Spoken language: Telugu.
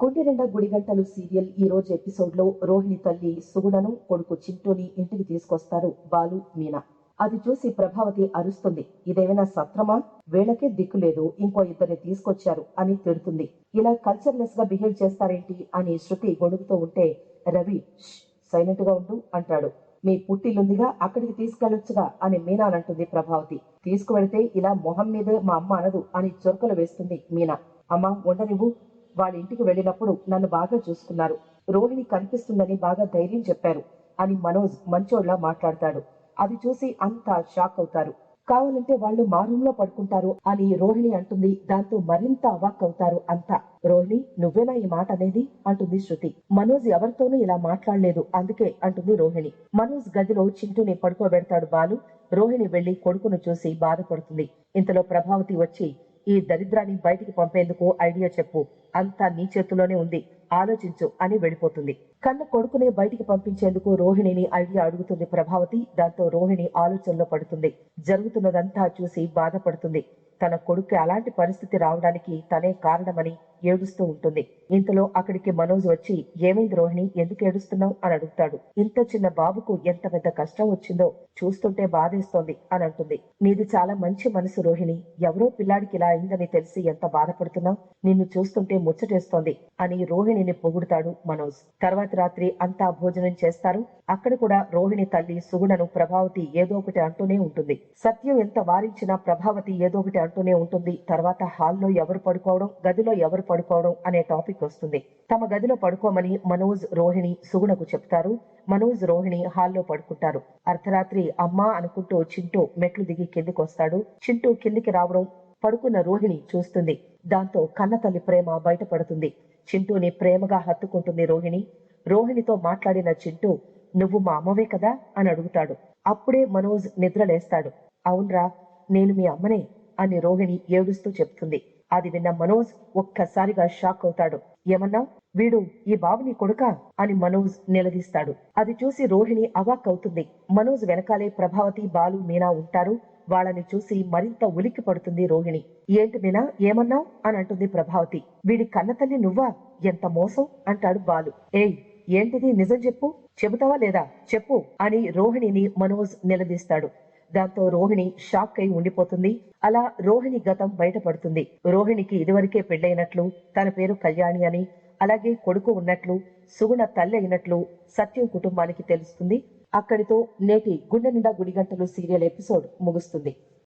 గుండెరెండ గుడిగంటలు సీరియల్ ఈ రోజు ఎపిసోడ్లో రోహిణి తల్లి సుగుణను కొడుకు చింటూని ఇంటికి తీసుకొస్తారు బాలు మీనా. అది చూసి ప్రభావతి అరుస్తుంది. ఇదేమైనా సత్రమా? వీళ్ళకే దిక్కు లేదు. ఇంకో ఇద్దరిని తీసుకొచ్చారు అని తిడుతుంది. ఇలా కల్చర్లెస్గా బిహేవ్ చేస్తారేంటి? అని శృతి గొడుగుతూ ఉంటే రవి సైలెంట్గా ఉండు అంటాడు. మీ పుట్టిల్లుందిగా అక్కడికి తీసుకెళ్ళొచ్చుగా అని మీనా అంటుంది ప్రభావతి. తీసుకువెళితే ఇలా మొహం మీదే మా అమ్మ అనదు అని చొరకలు వేస్తుంది మీనా. అమ్మా ఉండనివ్వు. వాళ్ళ ఇంటికి వెళ్ళినప్పుడు నన్ను బాగా చూసుకున్నారు. రోహిణి కనిపిస్తుందని బాగా ధైర్యం చెప్పారు అని మనోజ్ మంచోళ్ళా మాట్లాడతాడు. అది చూసి అంతా షాక్ అవుతారు. కావాలంటే వాళ్ళు మా రూమ్లో పడుకుంటారు అని రోహిణి అంటుంది. దాంతో మరింత అవాక్ అవుతారు అంతా. రోహిణి నువ్వేనా ఈ మాట అనేది? అంటుంది శృతి. మనోజ్ ఎవరితోనూ ఇలా మాట్లాడలేదు. అందుకే అంటుంది రోహిణి. మనోజ్ గదిలో చింటూని పడుకోబెడతాడు బాలు. రోహిణి వెళ్ళి కొడుకును చూసి బాధపడుతుంది. ఇంతలో ప్రభావతి వచ్చి ఈ దరిద్రాన్ని బయటికి పంపేందుకు ఐడియా చెప్పు. అంతా నీ చేతిలోనే ఉంది. ఆలోచించు అని వెళ్ళిపోతుంది. కన్న కొడుకునే బయటికి పంపించేందుకు రోహిణిని ఐడియా అడుగుతుంది ప్రభావతి. దాంతో రోహిణి ఆలోచనలో పడుతుంది. జరుగుతున్నదంతా చూసి బాధపడుతుంది. తన కొడుకు అలాంటి పరిస్థితి రావడానికి తనే కారణమని ఏడుస్తూ ఉంటుంది. ఇంతలో అక్కడికి మనోజ్ వచ్చి ఏమైంది రోహిణి? ఎందుకు ఏడుస్తున్నావు? అని అడుగుతాడు. ఇంత చిన్న బాబుకు ఎంత పెద్ద కష్టం వచ్చిందో చూస్తుంటే బాధేస్తోంది అని అంటుంది. నీది చాలా మంచి మనసు రోహిణి. ఎవరో పిల్లాడికి ఇలా అయిందని తెలిసి ఎంత బాధపడుతున్నావు? నిన్ను చూస్తుంటే ముచ్చటేస్తోంది అని రోహిణిని పొగుడుతాడు మనోజ్. తర్వాత రాత్రి అంతా భోజనం చేస్తారు. అక్కడ కూడా రోహిణి తల్లి సుగుణను ప్రభావతి ఏదో ఒకటి అంటూనే ఉంటుంది. సత్యం ఎంత వారించినా ప్రభావతి ఏదో ఒకటి అంటూనే ఉంటుంది. తర్వాత హాల్లో ఎవరు పడుకోవడం గదిలో ఎవరు పడుకోవడం అనే టాపిక్ వస్తుంది. తమ గదిలో పడుకోమని మనోజ్ రోహిణి సుగుణకు చెప్తారు. మనోజ్ రోహిణి హాల్లో పడుకుంటారు. అర్ధరాత్రి అమ్మా అనుకుంటూ చింటూ మెట్లు దిగి కిందికి వస్తాడు చింటూ కిందికి రావడం పడుకున్న రోహిణి చూస్తుంది. దాంతో కన్నతల్లి ప్రేమ బయటపడుతుంది. చింటూని ప్రేమగా హత్తుకుంటుంది రోహిణి. రోహిణితో మాట్లాడిన చింటూ నువ్వు మా అమ్మవే కదా? అని అడుగుతాడు. అప్పుడే మనోజ్ నిద్రలేస్తాడు. అవునరా నేను మీ అమ్మనే. అని రోహిణి ఏడుస్తూ చెప్తుంది. అది విన్న మనోజ్ ఒక్కసారిగా షాక్ అవుతాడు. ఏమన్నా? వీడు ఈ బాబుని కొడుక? అని మనోజ్ నిలదీస్తాడు. అది చూసి రోహిణి అవాక్ అవుతుంది. మనోజ్ వెనకాలే ప్రభావతి బాలు మీనా ఉంటారు. వాళ్ళని చూసి మరింత ఉలిక్కి పడుతుంది రోహిణి. ఏంటి మీనా? ఏమన్నావు అని అంటుంది ప్రభావతి. వీడి కన్నతల్లి నువ్వా? ఎంత మోసం? అంటాడు బాలు. ఏయ్ ఏంటిది? నిజం చెప్పు. చెబుతావా లేదా? చెప్పు అని రోహిణిని మనోజ్ నిలదీస్తాడు. దాంతో రోహిణి షాక్ అయి ఉండిపోతుంది. అలా రోహిణి గతం బయటపడుతుంది. రోహిణికి ఇదివరకే పెళ్ళైనట్లు తన పేరు కళ్యాణి అని అలాగే కొడుకు ఉన్నట్లు సుగుణ తల్లి అయినట్లు సత్యం కుటుంబానికి తెలుస్తుంది. అక్కడితో నేటి గుండె నిండా గుడిగంటలు సీరియల్ ఎపిసోడ్ ముగుస్తుంది.